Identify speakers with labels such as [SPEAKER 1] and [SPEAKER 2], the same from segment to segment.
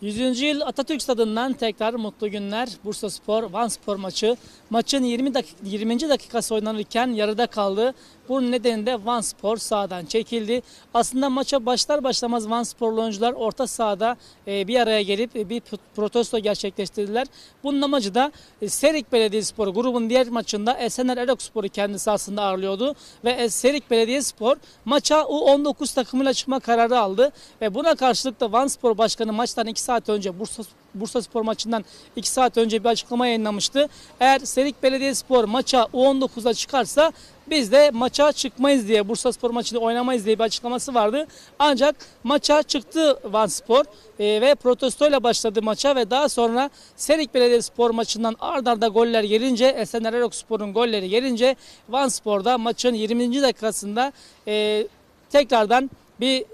[SPEAKER 1] 100. yıl Atatürk Stadı'ndan tekrar mutlu günler. Bursa Spor, Van Spor maçı. Maçın 20 dakik 20. dakikası oynanırken yarıda kaldı. Bunun nedeni de Van Spor sahadan çekildi. Aslında maça başlar başlamaz Van Sporlu oyuncular orta sahada e, bir araya gelip e, bir protesto gerçekleştirdiler. Bunun amacı da e, Serik Belediyespor grubun diğer maçında Esener Erokspor'u kendi sahasında ağırlıyordu. Ve Serik Belediyespor maça U19 takımıyla çıkma kararı aldı. Ve buna karşılık da Van Spor Başkanı maçtan 2 saat önce Bursa Bursa Spor maçından 2 saat önce bir açıklama yayınlamıştı. Eğer Serik Belediyespor maça U19'a çıkarsa biz de maça çıkmayız diye Bursa Spor maçını oynamayız diye bir açıklaması vardı. Ancak maça çıktı Van Spor e, ve protestoyla başladı maça ve daha sonra Serik Belediyespor maçından ard arda goller gelince Esener Erokspor'un golleri gelince Van Spor'da maçın 20. dakikasında e, tekrardan bir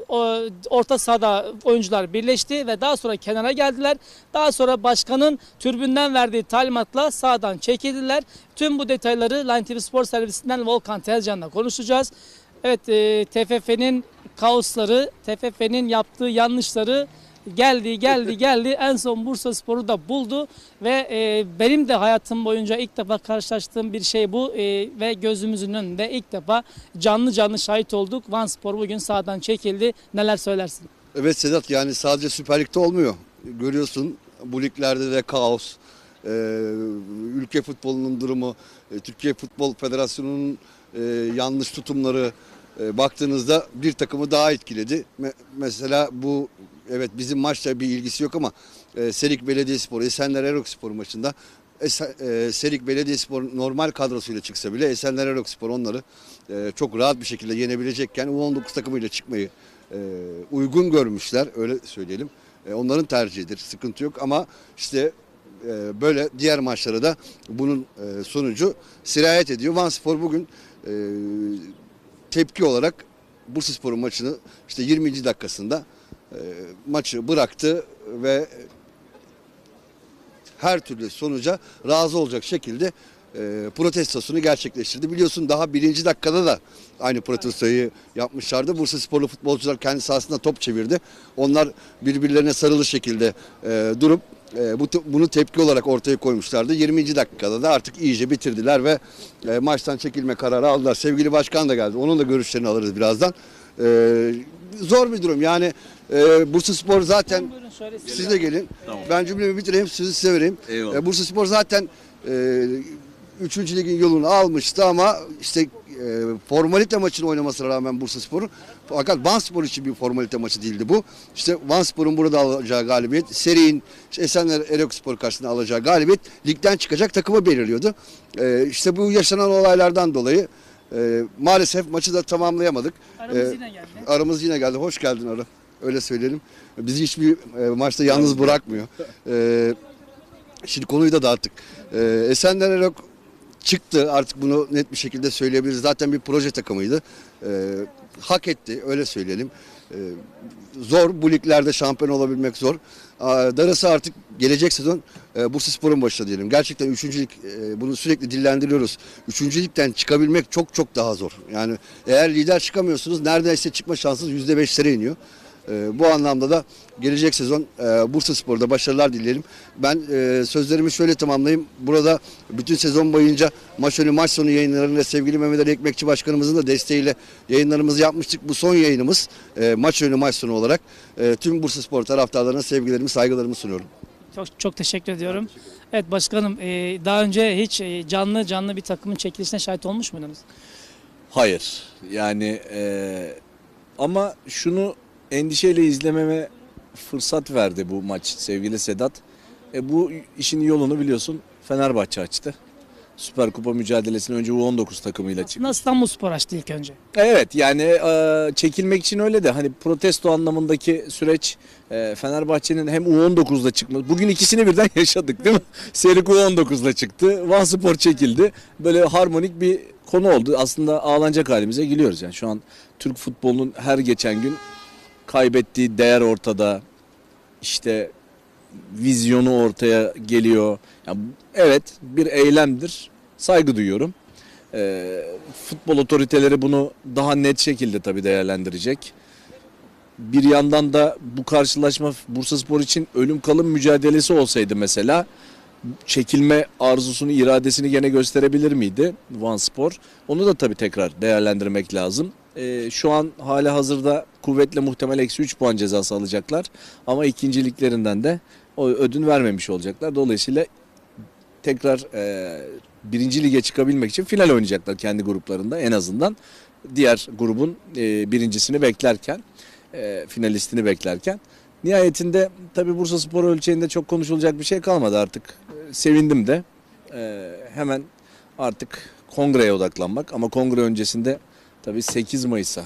[SPEAKER 1] orta sahada oyuncular birleşti ve daha sonra kenara geldiler. Daha sonra başkanın türbünden verdiği talimatla sahadan çekildiler. Tüm bu detayları Line TV Spor Servisinden Volkan Tezcan'la konuşacağız. Evet e, TFF'nin kaosları, TFF'nin yaptığı yanlışları geldi geldi geldi en son Bursa Spor'u da buldu ve e, benim de hayatım boyunca ilk defa karşılaştığım bir şey bu e, ve gözümüzün önünde ilk defa canlı canlı şahit olduk. Van Spor bugün sahadan çekildi. Neler söylersin?
[SPEAKER 2] Evet Sedat yani sadece Süper Lig'de olmuyor. Görüyorsun bu liglerde de kaos. Ee, ülke futbolunun durumu, e, Türkiye Futbol Federasyonu'nun e, yanlış tutumları e, baktığınızda bir takımı daha etkiledi. Me- mesela bu evet bizim maçla bir ilgisi yok ama e, Serik Belediyespor, Esenler Erokspor maçında e, Serik Belediyespor normal kadrosuyla çıksa bile Esenler Erokspor onları e, çok rahat bir şekilde yenebilecekken U19 takımıyla çıkmayı e, uygun görmüşler öyle söyleyelim. E, onların tercihidir sıkıntı yok ama işte e, böyle diğer maçlara da bunun e, sonucu sirayet ediyor. Van Spor bugün e, tepki olarak Bursaspor'un maçını işte 20. dakikasında maçı bıraktı ve her türlü sonuca razı olacak şekilde e, protestosunu gerçekleştirdi. Biliyorsun daha birinci dakikada da aynı protestoyu yapmışlardı. Bursa sporlu futbolcular kendi sahasında top çevirdi. Onlar birbirlerine sarılı şekilde e, durup e, bu, bunu tepki olarak ortaya koymuşlardı. 20. dakikada da artık iyice bitirdiler ve e, maçtan çekilme kararı aldılar. Sevgili başkan da geldi. Onun da görüşlerini alırız birazdan. E, zor bir durum. Yani e, Bursa Spor zaten
[SPEAKER 1] Buyurun söylesin.
[SPEAKER 2] siz de gelin. Ben cümlemi bitireyim, sizi size vereyim.
[SPEAKER 3] Eyvallah.
[SPEAKER 2] E, Bursa Spor zaten e, 3. ligin yolunu almıştı ama işte e, formalite maçını oynamasına rağmen Bursa Spor'un fakat Van Spor için bir formalite maçı değildi bu. İşte Van Spor'un burada alacağı galibiyet, Seri'nin işte Esenler Erok Spor karşısında alacağı galibiyet ligden çıkacak takımı belirliyordu. E, işte bu yaşanan olaylardan dolayı e, maalesef maçı da tamamlayamadık.
[SPEAKER 1] Aramız
[SPEAKER 2] E,
[SPEAKER 1] yine geldi.
[SPEAKER 2] Aramız yine geldi. Hoş geldin Ara. Öyle söyleyelim. Bizi hiçbir e, maçta yalnız bırakmıyor. E, şimdi konuyu da dağıttık. E, Esenler Erok çıktı. Artık bunu net bir şekilde söyleyebiliriz. Zaten bir proje takımıydı. E, hak etti. Öyle söyleyelim. E, zor. Bu liglerde şampiyon olabilmek zor. Darısı artık gelecek sezon e, Bursa Spor'un başına diyelim. Gerçekten 3. lig e, bunu sürekli dillendiriyoruz. 3. ligden çıkabilmek çok çok daha zor. Yani eğer lider çıkamıyorsunuz neredeyse çıkma şansınız %5'lere iniyor. E, bu anlamda da gelecek sezon e, Bursa Spor'da başarılar dileyelim. Ben e, sözlerimi şöyle tamamlayayım. Burada bütün sezon boyunca maç önü maç sonu yayınlarıyla sevgili Mehmet Ali Ekmekçi Başkanımızın da desteğiyle yayınlarımızı yapmıştık. Bu son yayınımız e, maç önü maç sonu olarak e, tüm Bursa Spor taraftarlarına sevgilerimi saygılarımı sunuyorum.
[SPEAKER 1] Çok çok teşekkür ediyorum. Evet başkanım e, daha önce hiç e, canlı canlı bir takımın çekilişine şahit olmuş muydunuz?
[SPEAKER 3] Hayır. Yani eee, ama şunu endişeyle izlememe fırsat verdi bu maç sevgili Sedat. E, bu işin yolunu biliyorsun Fenerbahçe açtı. Süper Kupa mücadelesini önce U19 takımıyla çıktı.
[SPEAKER 1] İstanbul Spor açtı ilk önce.
[SPEAKER 3] Evet yani e, çekilmek için öyle de hani protesto anlamındaki süreç e, Fenerbahçe'nin hem U19'da çıkması. Bugün ikisini birden yaşadık değil mi? Serik U19'da çıktı. Van Spor çekildi. Böyle harmonik bir konu oldu. Aslında ağlanacak halimize gülüyoruz yani. Şu an Türk futbolunun her geçen gün kaybettiği değer ortada. İşte vizyonu ortaya geliyor. Yani evet bir eylemdir. Saygı duyuyorum. Ee, futbol otoriteleri bunu daha net şekilde tabii değerlendirecek. bir yandan da bu karşılaşma Bursaspor için ölüm kalım mücadelesi olsaydı mesela çekilme arzusunu, iradesini gene gösterebilir miydi Van Spor? Onu da tabii tekrar değerlendirmek lazım. Ee, şu an hala hazırda kuvvetle muhtemel eksi 3 puan cezası alacaklar. Ama ikinciliklerinden de o ödün vermemiş olacaklar. Dolayısıyla tekrar e, birinci lige çıkabilmek için final oynayacaklar kendi gruplarında en azından. Diğer grubun e, birincisini beklerken, e, finalistini beklerken. Nihayetinde tabii Bursa Spor ölçeğinde çok konuşulacak bir şey kalmadı artık. E, sevindim de. E, hemen artık kongreye odaklanmak ama kongre öncesinde tabii 8 Mayıs'a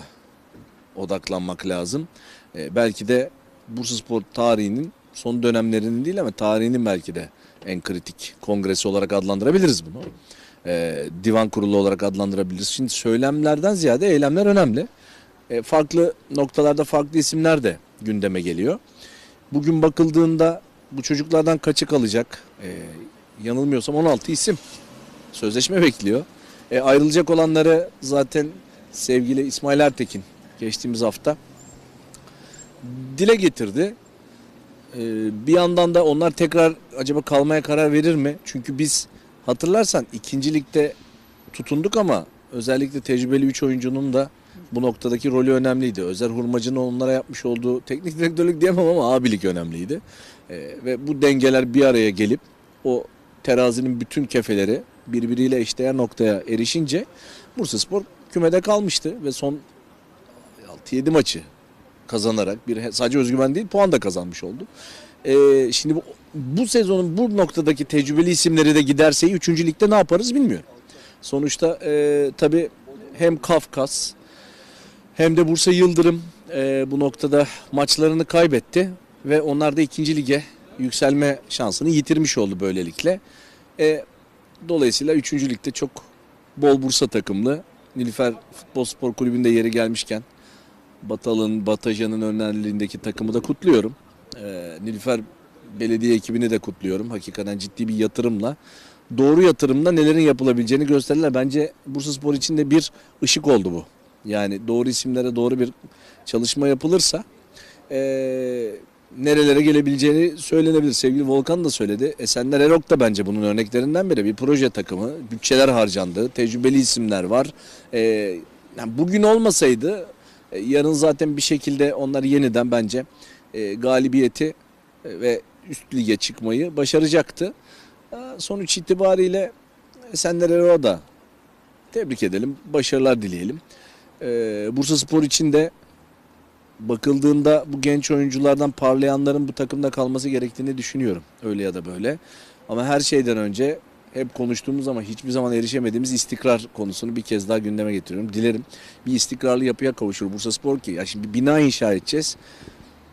[SPEAKER 3] odaklanmak lazım. E, belki de Bursa Spor tarihinin son dönemlerinin değil ama tarihinin belki de en kritik kongresi olarak adlandırabiliriz bunu. E, divan kurulu olarak adlandırabiliriz. Şimdi söylemlerden ziyade eylemler önemli. E, farklı noktalarda farklı isimler de gündeme geliyor. Bugün bakıldığında bu çocuklardan kaçı kalacak? E, yanılmıyorsam 16 isim sözleşme bekliyor. E, ayrılacak olanları zaten sevgili İsmail Ertekin geçtiğimiz hafta dile getirdi. E, bir yandan da onlar tekrar acaba kalmaya karar verir mi? Çünkü biz hatırlarsan ikinci ligde tutunduk ama özellikle tecrübeli 3 oyuncunun da bu noktadaki rolü önemliydi. Özer Hurmacı'nın onlara yapmış olduğu teknik direktörlük diyemem ama abilik önemliydi. E, ve bu dengeler bir araya gelip o terazinin bütün kefeleri birbiriyle eşdeğer noktaya erişince Bursaspor kümede kalmıştı ve son 6-7 maçı kazanarak bir sadece özgüven değil puan da kazanmış oldu. Ee, şimdi bu, bu sezonun bu noktadaki tecrübeli isimleri de giderse 3. ligde ne yaparız bilmiyorum. Sonuçta e, tabii hem Kafkas hem de Bursa Yıldırım e, bu noktada maçlarını kaybetti ve onlar da 2. lige yükselme şansını yitirmiş oldu böylelikle. E, dolayısıyla 3. ligde çok bol Bursa takımlı. Nilüfer Futbol Spor Kulübü'nde yeri gelmişken Batal'ın, Batajan'ın önderliğindeki takımı da kutluyorum. Ee, Nilüfer Belediye ekibini de kutluyorum. Hakikaten ciddi bir yatırımla. Doğru yatırımla nelerin yapılabileceğini gösterdiler. Bence Bursaspor için de bir ışık oldu bu. Yani doğru isimlere doğru bir çalışma yapılırsa ee, nerelere gelebileceğini söylenebilir. Sevgili Volkan da söyledi. Esenler Erok da bence bunun örneklerinden biri. Bir proje takımı, bütçeler harcandı, tecrübeli isimler var. Ee, yani bugün olmasaydı e, yarın zaten bir şekilde onlar yeniden bence e, galibiyeti e, ve üst lige çıkmayı başaracaktı. E, Sonuç itibariyle Esenler Erok'a da tebrik edelim, başarılar dileyelim. E, Bursa Spor için de bakıldığında bu genç oyunculardan parlayanların bu takımda kalması gerektiğini düşünüyorum. Öyle ya da böyle. Ama her şeyden önce hep konuştuğumuz ama hiçbir zaman erişemediğimiz istikrar konusunu bir kez daha gündeme getiriyorum. Dilerim bir istikrarlı yapıya kavuşur Bursa Spor ki. Ya şimdi bina inşa edeceğiz.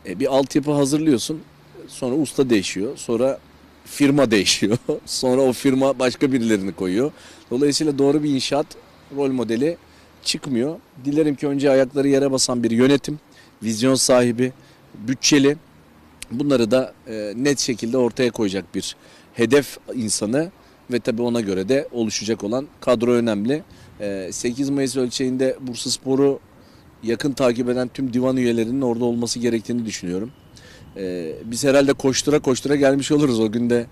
[SPEAKER 3] E, bir altyapı hazırlıyorsun. Sonra usta değişiyor. Sonra firma değişiyor. Sonra o firma başka birilerini koyuyor. Dolayısıyla doğru bir inşaat rol modeli çıkmıyor. Dilerim ki önce ayakları yere basan bir yönetim, vizyon sahibi, bütçeli bunları da e, net şekilde ortaya koyacak bir hedef insanı ve tabii ona göre de oluşacak olan kadro önemli. E, 8 Mayıs ölçeğinde Bursa Spor'u yakın takip eden tüm divan üyelerinin orada olması gerektiğini düşünüyorum. E, biz herhalde koştura koştura gelmiş oluruz o günde.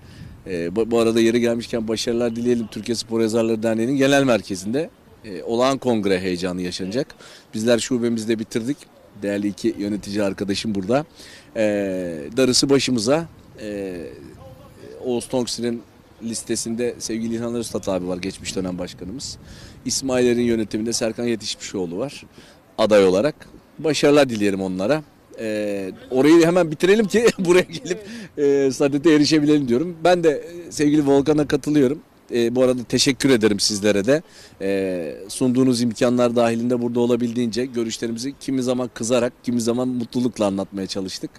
[SPEAKER 3] E, bu bu arada yeri gelmişken başarılar dileyelim Türkiye Spor Yazarları Derneği'nin genel merkezinde. E, olağan kongre heyecanı yaşanacak. Bizler şubemizde bitirdik. Değerli iki yönetici arkadaşım burada. E, darısı başımıza. E, Oğuz Tonksir'in listesinde sevgili İlhan Öztat abi var geçmiş dönem başkanımız. İsmail'lerin yönetiminde Serkan Yetişmişoğlu var aday olarak. Başarılar dileyelim onlara. Ee, orayı hemen bitirelim ki buraya gelip e, saadete erişebilelim diyorum. Ben de e, sevgili Volkan'a katılıyorum. E, bu arada teşekkür ederim sizlere de. E, sunduğunuz imkanlar dahilinde burada olabildiğince görüşlerimizi kimi zaman kızarak, kimi zaman mutlulukla anlatmaya çalıştık.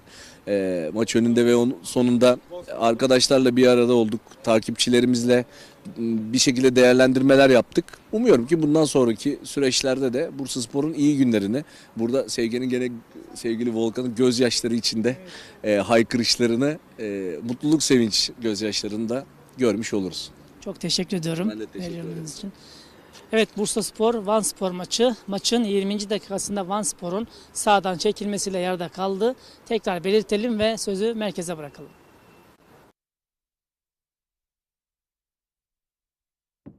[SPEAKER 3] E, maç önünde ve onun sonunda arkadaşlarla bir arada olduk. Takipçilerimizle bir şekilde değerlendirmeler yaptık. Umuyorum ki bundan sonraki süreçlerde de Bursaspor'un iyi günlerini, burada sevginin gene sevgili Volkan'ın gözyaşları içinde e, haykırışlarını, e, mutluluk sevinç gözyaşlarını da görmüş oluruz.
[SPEAKER 1] Çok teşekkür ediyorum.
[SPEAKER 3] Ben de teşekkür
[SPEAKER 1] Verildiğiniz için. Evet Bursa Spor Van Spor maçı. Maçın 20. dakikasında Van Spor'un sağdan çekilmesiyle yarıda kaldı. Tekrar belirtelim ve sözü merkeze bırakalım.